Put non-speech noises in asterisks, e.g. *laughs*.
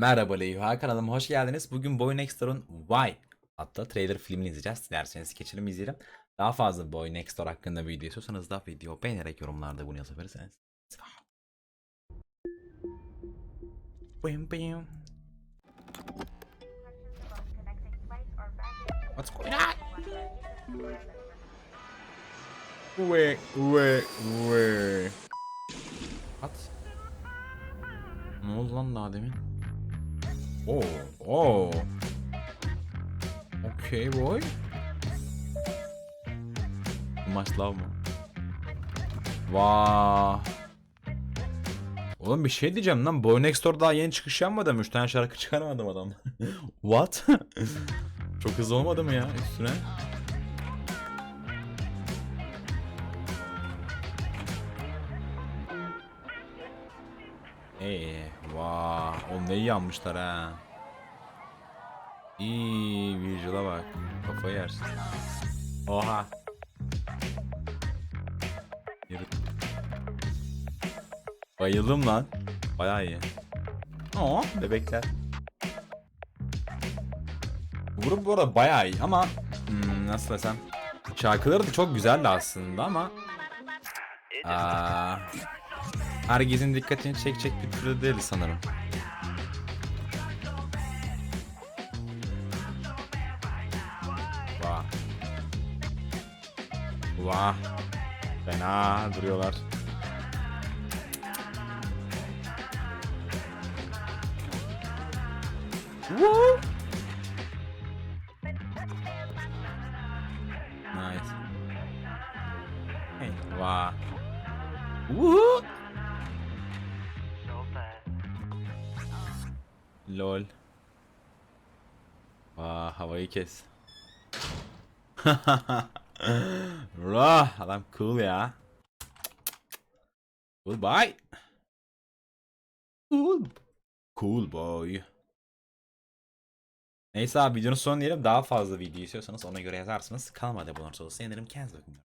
Merhaba Leyha kanalıma hoş geldiniz. Bugün Boy Next Door'un Why adlı trailer filmini izleyeceğiz. Dilerseniz geçelim izleyelim. Daha fazla Boy Next Door hakkında video istiyorsanız da video beğenerek yorumlarda bunu yazabilirsiniz. Bim bim. What's going on? Wait, wait, wait. What? Ne oldu lan daha demin? Oo, oo. Okay boy. Much love mı? Vaa. Oğlum bir şey diyeceğim lan. Boy Next Door daha yeni çıkış yapmadı mı? 3 tane şarkı *laughs* çıkaramadım adam. *laughs* What? *laughs* Çok hızlı olmadı mı ya üstüne? Ee, vaa. Oğlum ne iyi yanmışlar ha. İyi, visual'a bak. Kafayı yersin. Oha. Yürü. Bayıldım lan. Bayağı iyi. Aa, bebekler. Bu grup bu arada bayağı iyi ama hmm, nasıl desem şarkıları da çok güzeldi aslında ama aa, herkesin dikkatini çekecek bir türde değildi sanırım. Vah. Fena duruyorlar. Woo! Nice. Hey, vah. Woo! Lol. Vah havayı kes. *laughs* Rah adam cool ya. Goodbye. Cool. Cool boy. Neyse abi videonun sonu diyelim. Daha fazla video istiyorsanız ona göre yazarsınız. Kanalıma da abone olursanız sevinirim. Kendinize bakın.